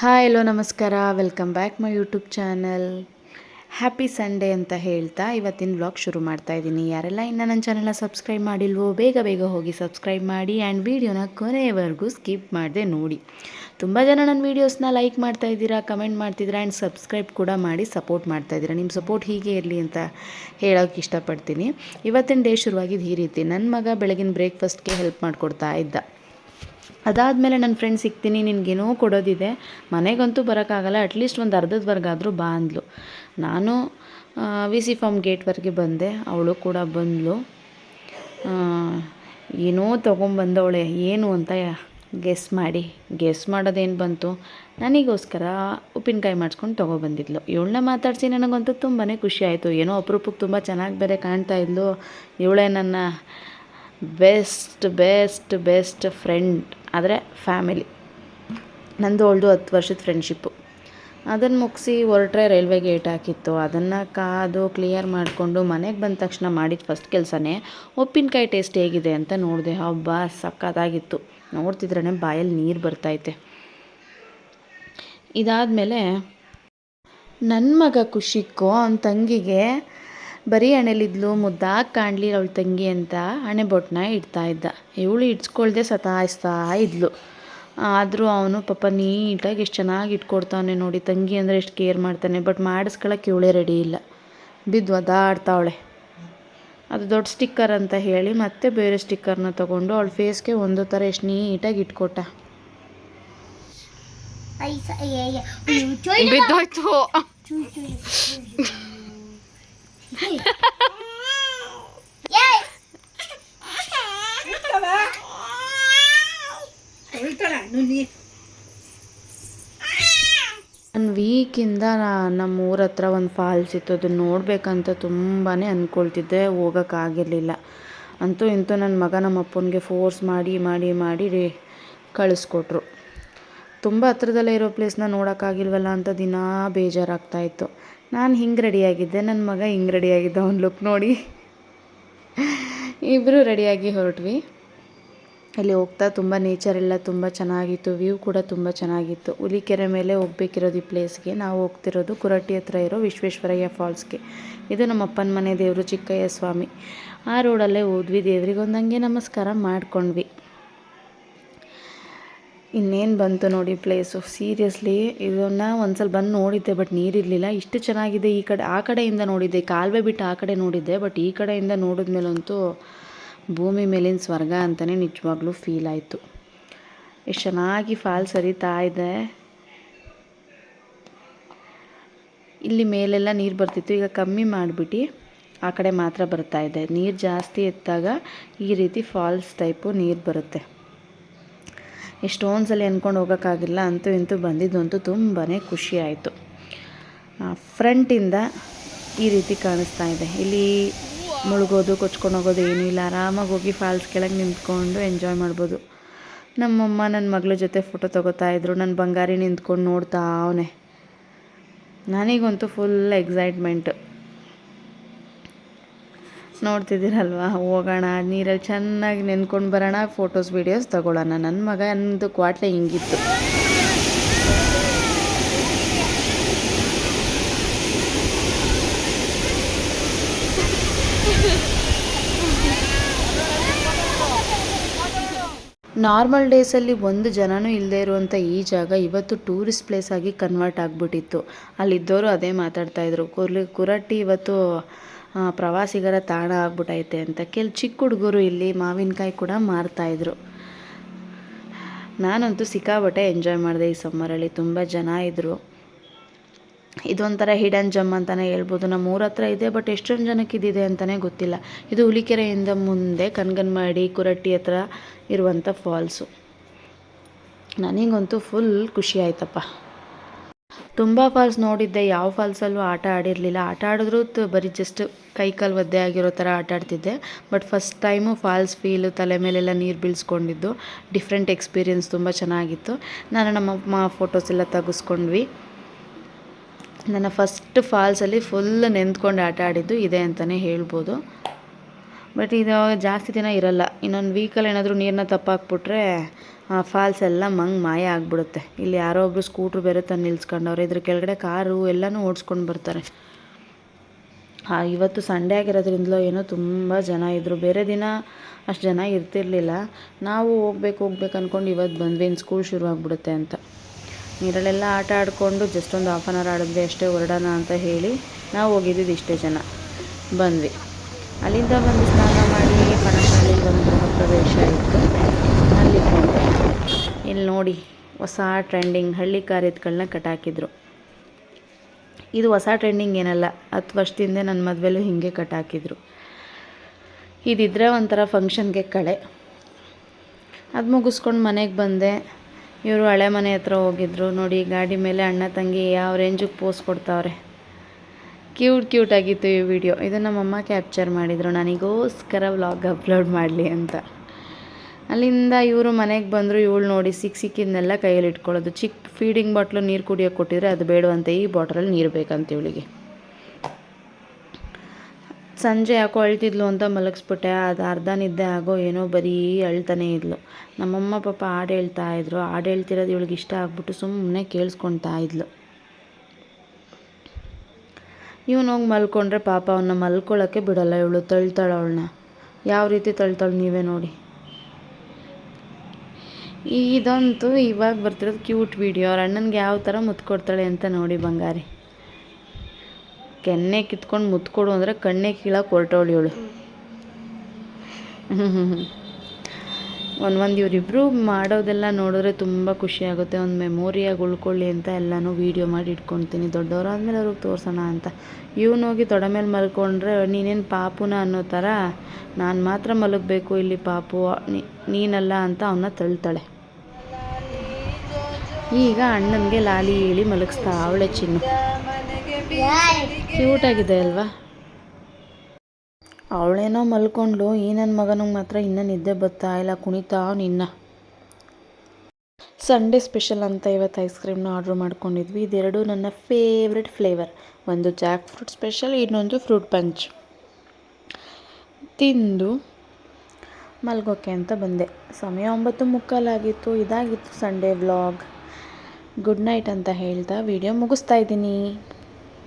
Hi, hello ನಮಸ್ಕಾರ. Welcome back my YouTube channel. Happy Sunday ಅಂತ ಹೇಳ್ತಾ ಇವತ್ತಿನ ವ್ಲಾಗ್ ಶುರು ಮಾಡ್ತಾ ಇದ್ದೀನಿ. ಯಾರೆಲ್ಲ ಇನ್ನೂ ನನ್ನ ಚಾನಲ್ನ ಸಬ್ಸ್ಕ್ರೈಬ್ ಮಾಡಿಲ್ವೋ, ಬೇಗ ಬೇಗ ಹೋಗಿ ಸಬ್ಸ್ಕ್ರೈಬ್ ಮಾಡಿ ಆ್ಯಂಡ್ ವೀಡಿಯೋನ ಕೊನೆಯವರೆಗೂ ಸ್ಕಿಪ್ ಮಾಡದೆ ನೋಡಿ. ತುಂಬ ಜನ ನನ್ನ ವೀಡಿಯೋಸ್ನ ಲೈಕ್ ಮಾಡ್ತಾ ಇದ್ದೀರಾ ಕಮೆಂಟ್ ಮಾಡ್ತಿದ್ದೀರಾ ಆ್ಯಂಡ್ ಸಬ್ಸ್ಕ್ರೈಬ್ ಕೂಡ ಮಾಡಿ ಸಪೋರ್ಟ್ ಮಾಡ್ತಾ ಇದ್ದೀರಾ. ನಿಮ್ಮ ಸಪೋರ್ಟ್ ಹೀಗೆ ಇರಲಿ ಅಂತ ಹೇಳೋಕ್ಕೆ ಇಷ್ಟಪಡ್ತೀನಿ. ಇವತ್ತಿನ ಡೇ ಶುರುವಾಗಿದ್ದು ಈ ರೀತಿ. ನನ್ನ ಮಗ ಬೆಳಗಿನ ಬ್ರೇಕ್ಫಾಸ್ಟ್ಗೆ ಹೆಲ್ಪ್ ಮಾಡಿಕೊಡ್ತಾ ಇದ್ದ. ಅದಾದಮೇಲೆ ನನ್ನ ಫ್ರೆಂಡ್ ಸಿಗ್ತೀನಿ, ನಿನಗೇನೋ ಕೊಡೋದಿದೆ. ಮನೆಗಂತೂ ಬರೋಕ್ಕಾಗಲ್ಲ ಅಟ್ಲೀಸ್ಟ್ ಒಂದು ಅರ್ಧದವರೆಗಾದರೂ ಬಾ ಅಂದ್ಲು. ನಾನು ವಿ ಸಿ ಫಾರ್ಮ್ ಗೇಟ್ವರೆಗೆ ಬಂದೆ, ಅವಳು ಕೂಡ ಬಂದಳು ಏನೋ ತೊಗೊಂಬಂದವಳೆ, ಏನು ಅಂತ ಗೆಸ್ ಮಾಡಿ. ಗೆಸ್ ಮಾಡೋದೇನು ಬಂತು? ನನಗೋಸ್ಕರ ಉಪ್ಪಿನಕಾಯಿ ಮಾಡಿಸ್ಕೊಂಡು ತೊಗೊಬಂದಿದ್ಲು ಇವಳನ್ನ ಮಾತಾಡಿಸಿ ನನಗಂತೂ ತುಂಬಾ ಖುಷಿ ಆಯಿತು. ಏನೋ ಅಪರೂಪಕ್ಕೆ ತುಂಬ ಚೆನ್ನಾಗಿ ಬೇರೆ ಕಾಣ್ತಾ ಇದ್ಲು. ಇವಳೇ ನನ್ನ ಬೆಸ್ಟ್ ಬೆಸ್ಟ್ ಬೆಸ್ಟ್ ಫ್ರೆಂಡ್ ಆದರೆ ಫ್ಯಾಮಿಲಿ. ನಂದು ಅವಳದು ಹತ್ತು ವರ್ಷದ ಫ್ರೆಂಡ್ಶಿಪ್ಪು ಅದನ್ನು ಮುಗಿಸಿ ಹೊರಟ್ರೆ ರೈಲ್ವೆ ಗೇಟ್ ಹಾಕಿತ್ತು. ಅದನ್ನು ಕಾದು ಕ್ಲಿಯರ್ ಮಾಡಿಕೊಂಡು ಮನೆಗೆ ಬಂದ ತಕ್ಷಣ ಮಾಡಿದ ಫಸ್ಟ್ ಕೆಲಸನೇ ಉಪ್ಪಿನಕಾಯಿ ಟೇಸ್ಟ್ ಹೇಗಿದೆ ಅಂತ ನೋಡಿದೆ. ಹಬ್ಬ ಸಕ್ಕತ್ತಾಗಿತ್ತು ನೋಡ್ತಿದ್ರೇ ಬಾಯಲ್ಲಿ ನೀರು ಬರ್ತೈತೆ ಇದಾದಮೇಲೆ ನನ್ನ ಮಗ ಖುಷಿಕ್ಕೋ ಅವನ ತಂಗಿಗೆ ಬರೀ ಹಣೆಲಿದ್ಲು ಮುದ್ದಾಗಿ ಕಾಣಲಿ ಅವಳ ತಂಗಿ ಅಂತ ಹಣೆ ಬೊಟ್ಟನ್ನ ಇಡ್ತಾ ಇದ್ದ ಇವಳು ಇಡ್ಸ್ಕೊಳ್ದೆ ಸತಾಯಿಸ್ತಾ ಇದ್ಲು ಆದರೂ ಅವನು ಪಾಪ ನೀಟಾಗಿ ಎಷ್ಟು ಚೆನ್ನಾಗಿ ಇಟ್ಕೊಡ್ತಾನೆ ನೋಡಿ ತಂಗಿ ಅಂದರೆ ಎಷ್ಟು ಕೇರ್ ಮಾಡ್ತಾನೆ ಬಟ್ ಮಾಡಿಸ್ಕೊಳಕ್ಕೆ ಇವಳೇ ರೆಡಿ ಇಲ್ಲ ಬಿದ್ದು ಅದಾಡ್ತಾವಳೆ ಅದು ದೊಡ್ಡ ಸ್ಟಿಕ್ಕರ್ ಅಂತ ಹೇಳಿ ಮತ್ತೆ ಬೇರೆ ಸ್ಟಿಕ್ಕರ್ನ ತಗೊಂಡು ಅವಳ ಫೇಸ್ಗೆ ಒಂದು ಥರ ಎಷ್ಟು ನೀಟಾಗಿ ಇಟ್ಕೊಟ್ಟ ಬಿದ್ದೋಯ್ತು ಒಂದು ವೀಕಿಂದ ನಮ್ಮ ಊರ ಹತ್ರ ಒಂದು ಫಾಲ್ಸ್ ಇತ್ತು. ಅದನ್ನು ನೋಡಬೇಕಂತ ತುಂಬಾ ಅಂದ್ಕೊಳ್ತಿದ್ದೆ ಹೋಗೋಕ್ಕಾಗಿರಲಿಲ್ಲ ಅಂತೂ ಇಂತೂ ನನ್ನ ಮಗ ನಮ್ಮ ಅಪ್ಪನಿಗೆ ಫೋರ್ಸ್ ಮಾಡಿ ಮಾಡಿ ಮಾಡಿ ರೇ ಕಳಿಸ್ಕೊಟ್ರು. ತುಂಬ ಹತ್ರದಲ್ಲೇ ಇರೋ ಪ್ಲೇಸ್ನ ನೋಡೋಕ್ಕಾಗಿಲ್ವಲ್ಲ ಅಂತ ದಿನಾ ಬೇಜಾರಾಗ್ತಾಯಿತ್ತು ನಾನು ಹಿಂಗೆ ರೆಡಿಯಾಗಿದ್ದೆ ನನ್ನ ಮಗ ಹಿಂಗೆ ರೆಡಿಯಾಗಿದ್ದ ಅವ್ನ ಲುಕ್ ನೋಡಿ. ಇಬ್ಬರು ರೆಡಿಯಾಗಿ ಹೊರಟ್ವಿ. ಅಲ್ಲಿ ಹೋಗ್ತಾ ತುಂಬ ನೇಚರ್ ಎಲ್ಲ ತುಂಬ ಚೆನ್ನಾಗಿತ್ತು ವ್ಯೂ ಕೂಡ ತುಂಬ ಚೆನ್ನಾಗಿತ್ತು. ಹುಲಿಕೆರೆ ಮೇಲೆ ಹೋಗ್ಬೇಕಿರೋದು ಈ ಪ್ಲೇಸ್ಗೆ ನಾವು ಹೋಗ್ತಿರೋದು ಕುರಟಿ ಹತ್ರ ಇರೋ ವಿಶ್ವೇಶ್ವರಯ್ಯ ಫಾಲ್ಸ್ಗೆ ಇದು ನಮ್ಮ ಅಪ್ಪನ ಮನೆ ದೇವರು ಚಿಕ್ಕಯ್ಯ ಸ್ವಾಮಿ. ಆ ರೋಡಲ್ಲೇ ಹೋದ್ವಿ ದೇವ್ರಿಗೆ ಒಂದಂಗೆ ನಮಸ್ಕಾರ ಮಾಡ್ಕೊಂಡ್ವಿ. ಇನ್ನೇನು ಬಂತು ನೋಡಿ ಪ್ಲೇಸು ಸೀರಿಯಸ್ಲಿ ಇದನ್ನು ಒಂದ್ಸಲ ಬಂದು ನೋಡಿದ್ದೆ ಬಟ್ ನೀರಿರಲಿಲ್ಲ ಇಷ್ಟು ಚೆನ್ನಾಗಿದೆ ಈ ಕಡೆ, ಆ ಕಡೆಯಿಂದ ನೋಡಿದ್ದೆ. ಕಾಲುವೆ ಬಿಟ್ಟು ಆ ಕಡೆ ನೋಡಿದ್ದೆ ಬಟ್ ಈ ಕಡೆಯಿಂದ ನೋಡಿದ್ಮೇಲಂತೂ ಭೂಮಿ ಮೇಲಿನ ಸ್ವರ್ಗ ಅಂತಲೇ ನಿಜವಾಗ್ಲೂ ಫೀಲ್ ಆಯಿತು. ಎಷ್ಟು ಚೆನ್ನಾಗಿ ಫಾಲ್ಸ್ ಸರಿತಾ ಇದೆ. ಇಲ್ಲಿ ಮೇಲೆಲ್ಲ ನೀರು ಬರ್ತಿತ್ತು, ಈಗ ಕಮ್ಮಿ ಮಾಡಿಬಿಟ್ಟು ಆ ಕಡೆ ಮಾತ್ರ ಬರ್ತಾ ಇದೆ. ನೀರು ಜಾಸ್ತಿ ಎತ್ತಾಗ ಈ ರೀತಿ ಫಾಲ್ಸ್ ಟೈಪು ನೀರು ಬರುತ್ತೆ. ಎಷ್ಟೊಂದು ಸಲ ಅಂದ್ಕೊಂಡು ಹೋಗೋಕ್ಕಾಗಿಲ್ಲ ಅಂತೂ ಇಂತೂ ಬಂದಿದ್ದಂತೂ ತುಂಬಾ ಖುಷಿ ಆಯಿತು. ಫ್ರಂಟಿಂದ ಈ ರೀತಿ ಕಾಣಿಸ್ತಾ ಇದೆ. ಇಲ್ಲಿ ಮುಳುಗೋದು, ಕೊಚ್ಕೊಂಡು ಹೋಗೋದು ಏನೂ ಇಲ್ಲ. ಆರಾಮಾಗಿ ಹೋಗಿ ಫಾಲ್ಸ್ ಕೆಳಗೆ ನಿಂತ್ಕೊಂಡು ಎಂಜಾಯ್ ಮಾಡ್ಬೋದು. ನಮ್ಮಮ್ಮ ನನ್ನ ಮಗಳ ಜೊತೆ ಫೋಟೋ ತೊಗೋತಾ ಇದ್ರು. ನನ್ನ ಬಂಗಾರಿ ನಿಂತ್ಕೊಂಡು ನೋಡ್ತಾ ಅವನೇ ನನಗಂತೂ ಫುಲ್ ಎಕ್ಸೈಟ್ಮೆಂಟು ನೋಡ್ತಿದ್ದೀರಲ್ವ? ಹೋಗೋಣ, ನೀರಲ್ಲಿ ಚೆನ್ನಾಗಿ ನೆನ್ಕೊಂಡು ಬರೋಣ ಫೋಟೋಸ್ ವೀಡಿಯೋಸ್ ತಗೊಳ್ಳೋಣ. ನನ್ನ ಮಗ ಅಂದು ಕ್ವಾಟ್ಲೆ ಹಿಂಗಿತ್ತು. ನಾರ್ಮಲ್ ಡೇಸಲ್ಲಿ ಒಂದು ಜನನೂ ಇಲ್ಲದೆ ಇರುವಂಥ ಈ ಜಾಗ ಇವತ್ತು ಟೂರಿಸ್ಟ್ ಪ್ಲೇಸ್ ಆಗಿ ಕನ್ವರ್ಟ್ ಆಗಿಬಿಟ್ಟಿತ್ತು. ಅಲ್ಲಿದ್ದವರು ಅದೇ ಮಾತಾಡ್ತಾಯಿದ್ರು ಕುರ್ಲಿ ಕುರಟ್ಟಿ ಇವತ್ತು ಪ್ರವಾಸಿಗರ ತಾಣ ಆಗ್ಬಿಟ್ಟೈತೆ ಅಂತ ಕೆಲ ಚಿಕ್ಕ ಹುಡುಗರು ಇಲ್ಲಿ ಮಾವಿನಕಾಯಿ ಕೂಡ ಮಾರ್ತಾಯಿದ್ರು ನಾನಂತೂ ಸಿಕ್ಕಾಬಟ್ಟೆ ಎಂಜಾಯ್ ಮಾಡಿದೆ ಈ ಸಮ್ಮರಲ್ಲಿ ತುಂಬ ಜನ ಇದ್ದರು ಇದೊಂಥರ ಹಿಡನ್ ಜಮ್ ಅಂತಲೇ ಹೇಳ್ಬೋದು. ನಮ್ಮ ಊರ ಹತ್ರ ಇದೆ ಬಟ್ ಎಷ್ಟೊಂದು ಜನಕ್ಕೆ ಇದಿದೆ ಅಂತಲೇ ಗೊತ್ತಿಲ್ಲ. ಇದು ಹುಲಿಕೆರೆಯಿಂದ ಮುಂದೆ ಕನ್ಗನ್ಮಾಡಿ, ಕುರಟ್ಟಿ ಹತ್ರ ಇರುವಂಥ ಫಾಲ್ಸು ನನಗಂತೂ ಫುಲ್ ಖುಷಿ ಆಯ್ತಪ್ಪ. ತುಂಬ ಫಾಲ್ಸ್ ನೋಡಿದ್ದೆ. ಯಾವ ಫಾಲ್ಸಲ್ಲೂ ಆಟ ಆಡಿರಲಿಲ್ಲ. ಆಟ ಆಡಿದ್ರೂ ಬರೀ ಜಸ್ಟ್ ಕೈ ಕಾಲು ಒದ್ದೆ ಆಗಿರೋ ಥರ ಆಟ ಆಡ್ತಿದ್ದೆ. But first time falls feel ತಲೆ ಮೇಲೆಲ್ಲ ನೀರು ಬೀಳ್ಸ್ಕೊಂಡಿದ್ದು. ಡಿಫ್ರೆಂಟ್ ಎಕ್ಸ್ಪೀರಿಯೆನ್ಸ್ ತುಂಬ ಚೆನ್ನಾಗಿತ್ತು. ನಾನು ನಮ್ಮಮ್ಮ ಫೋಟೋಸ್ ಎಲ್ಲ ತೆಗೆಸ್ಕೊಂಡ್ವಿ. ನನ್ನ ಫಸ್ಟ್ ಫಾಲ್ಸಲ್ಲಿ ಫುಲ್ ನೆಂದ್ಕೊಂಡು ಆಟ ಆಡಿದ್ದು. ಇದೆ ಅಂತಲೇ ಹೇಳ್ಬೋದು. ಬಟ್ ಇದು ಜಾಸ್ತಿ ದಿನ ಇರಲ್ಲ. ಇನ್ನೊಂದು ವೀಕಲ್ಲಿ ಏನಾದರೂ ನೀರನ್ನ ತಪ್ಪಾಕ್ಬಿಟ್ರೆ ಫಾಲ್ಸ್ ಎಲ್ಲ ಮಂಗ್ ಮಾಯ ಆಗಿಬಿಡುತ್ತೆ. ಇಲ್ಲಿ ಯಾರೋ ಒಬ್ಬರು ಸ್ಕೂಟ್ರ್ ಬೇರೆ ತಂದು ನಿಲ್ಸ್ಕೊಂಡವ್ರೆ, ಇದ್ರ ಕೆಳಗಡೆ ಕಾರು ಎಲ್ಲನೂ ಓಡಿಸ್ಕೊಂಡು ಬರ್ತಾರೆ. ಇವತ್ತು ಸಂಡೇ ಆಗಿರೋದ್ರಿಂದಲೋ ಏನೋ ತುಂಬ ಜನ ಇದ್ದರು ಬೇರೆ ದಿನ ಅಷ್ಟು ಜನ ಇರ್ತಿರ್ಲಿಲ್ಲ. ನಾವು ಹೋಗ್ಬೇಕು ಹೋಗ್ಬೇಕು ಅಂದ್ಕೊಂಡು ಇವತ್ತು ಬಂದ್ವಿ. ಇನ್ನು ಸ್ಕೂಲ್ ಶುರು ಆಗಿಬಿಡುತ್ತೆ ಅಂತ. ನೀರಲ್ಲೆಲ್ಲ ಆಟ ಆಡಿಕೊಂಡು ಜಸ್ಟ್ ಒಂದು ಹಾಫ್ ಆನ್ ಅವರ್ ಆಡಿದ್ವಿ. ಅಷ್ಟೇ ಹೊರಡೋಣ ಅಂತ ಹೇಳಿ ನಾವು ಹೋಗಿದ್ದಿದ್ದು ಇಷ್ಟೇ ಜನ. ಬಂದ್ವಿ. ಅಲ್ಲಿಂದ ಬಂದು ಸ್ನಾನ ಮಾಡಿ ಪಣಸಹಳ್ಳಿಗೆ ಒಂದು ಗೃಹ ಪ್ರವೇಶ ಇತ್ತು ಅಲ್ಲಿ ಇಲ್ಲಿ ನೋಡಿ ಹೊಸ ಟ್ರೆಂಡಿಂಗ್ ಹಳ್ಳಿ ಕಾರ್ಯದಗಳನ್ನ ಕಟ್ಟಾಕಿದ್ರು. ಇದು ಹೊಸ ಟ್ರೆಂಡಿಂಗ್ ಏನಲ್ಲ, ಹತ್ತು ವರ್ಷದಿಂದ ನನ್ನ ಮದುವೆಲೂ ಹೀಗೆ ಕಟ್ಟಾಕಿದ್ರು. ಇದಿದ್ರೆ ಒಂಥರ ಫಂಕ್ಷನ್ಗೆ ಕಳೆ. ಅದು ಮುಗಿಸ್ಕೊಂಡು ಮನೆಗೆ ಬಂದೆ. ಇವರು ಹಳೆ ಮನೆ ಹತ್ರ ಹೋಗಿದ್ರು. ನೋಡಿ ಗಾಡಿ ಮೇಲೆ ಅಣ್ಣ ತಂಗಿ ಯಾವ ರೇಂಜಿಗೆ ಪೋಸ್ ಕೊಡ್ತಾವ್ರೆ. ಕ್ಯೂಟ್ ಕ್ಯೂಟ್ ಆಗಿತ್ತು ಈ ವಿಡಿಯೋ. ಇದು ನಮ್ಮಮ್ಮ ಕ್ಯಾಪ್ಚರ್ ಮಾಡಿದರು. ನನಗೋಸ್ಕರ ವ್ಲಾಗ್ ಅಪ್ಲೋಡ್ ಮಾಡಲಿ ಅಂತ. ಅಲ್ಲಿಂದ ಇವರು ಮನೆಗೆ ಬಂದರು, ಇವಳು ನೋಡಿ ಸಿಕ್ಕ ಸಿಕ್ಕಿದ್ನೆಲ್ಲ ಕೈಯಲ್ಲಿ ಇಟ್ಕೊಳ್ಳೋದು. ಚಿಕ್ಕ ಫೀಡಿಂಗ್ ಬಾಟ್ಲು ನೀರು ಕುಡಿಯೋಕೆ ಕೊಟ್ಟಿದ್ರೆ ಅದು ಬೇಡವಂತೆ, ಈ ಬಾಟಲಲ್ಲಿ ನೀರು ಬೇಕಂತ ಇವಳಿಗೆ. ಸಂಜೆ ಯಾಕೋ ಅಳ್ತಿದ್ಲು ಅಂತ ಮಲಗಿಸ್ಬಿಟ್ಟೆ. ಅದು ಅರ್ಧ ನಿದ್ದೆ ಆಗೋ ಏನೋ ಬರೀ ಅಳ್ತಾನೆ ಇದ್ಲು. ನಮ್ಮಮ್ಮ ಪಾಪ ಹಾಡು ಹೇಳ್ತಾ ಇದ್ರು. ಹಾಡು ಹೇಳ್ತಿರೋದು ಇವಳಿಗೆ ಇಷ್ಟ ಆಗ್ಬಿಟ್ಟು ಸುಮ್ಮನೆ ಕೇಳಿಸ್ಕೊಳ್ತಾ ಇದ್ಲು. ಹೋಗಿ ಮಲ್ಕೊಂಡ್ರೆ ಪಾಪ ಅವನ್ನ ಮಲ್ಕೊಳ್ಳೋಕ್ಕೆ ಬಿಡಲ್ಲ ಇವಳು, ತಳ್ತಾಳೆ ಅವಳನ್ನ. ಯಾವ ರೀತಿ ತಳ್ತಾಳೆ ನೀವೇ ನೋಡಿ. ಇದಂತೂ ಇವಾಗ ಬರ್ತಿರೋದು ಕ್ಯೂಟ್ ವಿಡಿಯೋ ಅವ್ರ ಅಣ್ಣನಿಗೆ ಯಾವ ಥರ ಮುತ್ಕೊಡ್ತಾಳೆ ಅಂತ ನೋಡಿ ಬಂಗಾರಿ. ಕೆನ್ನೆ ಕಿತ್ಕೊಂಡು ಮುತ್ಕೊಡು ಅಂದರೆ ಕಣ್ಣೆ ಕೀಳಕ್ಕೆ ಹೊರಟವಳು ಇವಳು. ಒಂದು ಒಂದು ಇವರಿಬ್ಬರು ಮಾಡೋದೆಲ್ಲ ನೋಡಿದ್ರೆ ತುಂಬ ಖುಷಿಯಾಗುತ್ತೆ ಒಂದು ಮೆಮೋರಿಯಾಗಿ ಉಳ್ಕೊಳ್ಳಿ ಅಂತ ಎಲ್ಲನೂ ವೀಡಿಯೋ ಮಾಡಿ ಇಟ್ಕೊಳ್ತೀನಿ. ದೊಡ್ಡವರಾದ್ಮೇಲೆ ಅವ್ರಿಗೆ ತೋರಿಸೋಣ ಅಂತ. ಇವನು ಹೋಗಿ ತೊಡೆ ಮೇಲೆ ಮಲ್ಕೊಂಡ್ರೆ ನೀನೇನು ಪಾಪುನ ಅನ್ನೋ ಥರ ನಾನು ಮಾತ್ರ ಮಲಗಬೇಕು ಇಲ್ಲಿ ಪಾಪು ನೀನಲ್ಲ ಅಂತ ಅವನ್ನ ತಳ್ತಾಳೆ. ಈಗ ಅಣ್ಣನಿಗೆ ಲಾಲಿ ಹೇಳಿ ಮಲಗಿಸ್ತಾ ಅವಳೆ ಚಿನ್ನು. ಕ್ಯೂಟಾಗಿದೆ ಅಲ್ವಾ? ಅವಳೇನೋ ಮಲ್ಕೊಂಡ್ಲು, ಈ ನನ್ನ ಮಗನಿಗೆ ಮಾತ್ರ ಇನ್ನೂ ನಿದ್ದೆ ಬರ್ತಾ ಇಲ್ಲ, ಕುಣಿತಾ ನಿನ್ನ. ಸಂಡೇ ಸ್ಪೆಷಲ್ ಅಂತ ಇವತ್ತು ಐಸ್ ಕ್ರೀಮ್ನ ಆರ್ಡ್ರ್ ಮಾಡ್ಕೊಂಡಿದ್ವಿ. ಇದೆರಡು ನನ್ನ ಫೇವ್ರೆಟ್ ಫ್ಲೇವರ್ ಒಂದು ಜಾಕ್ ಫ್ರೂಟ್ ಸ್ಪೆಷಲ್ ಇನ್ನೊಂದು ಫ್ರೂಟ್ ಪಂಚ್ ತಿಂದು ಮಲ್ಗೋಕೆ ಅಂತ ಬಂದೆ. ಸಮಯ ಒಂಬತ್ತು ಮುಕ್ಕಾಲಾಗಿತ್ತು ಇದಾಗಿತ್ತು ಸಂಡೇ ವ್ಲಾಗ್ ಗುಡ್ ನೈಟ್ ಅಂತ ಹೇಳ್ತಾ ವಿಡಿಯೋ ಮುಗಿಸ್ತಾ ಇದ್ದೀನಿ.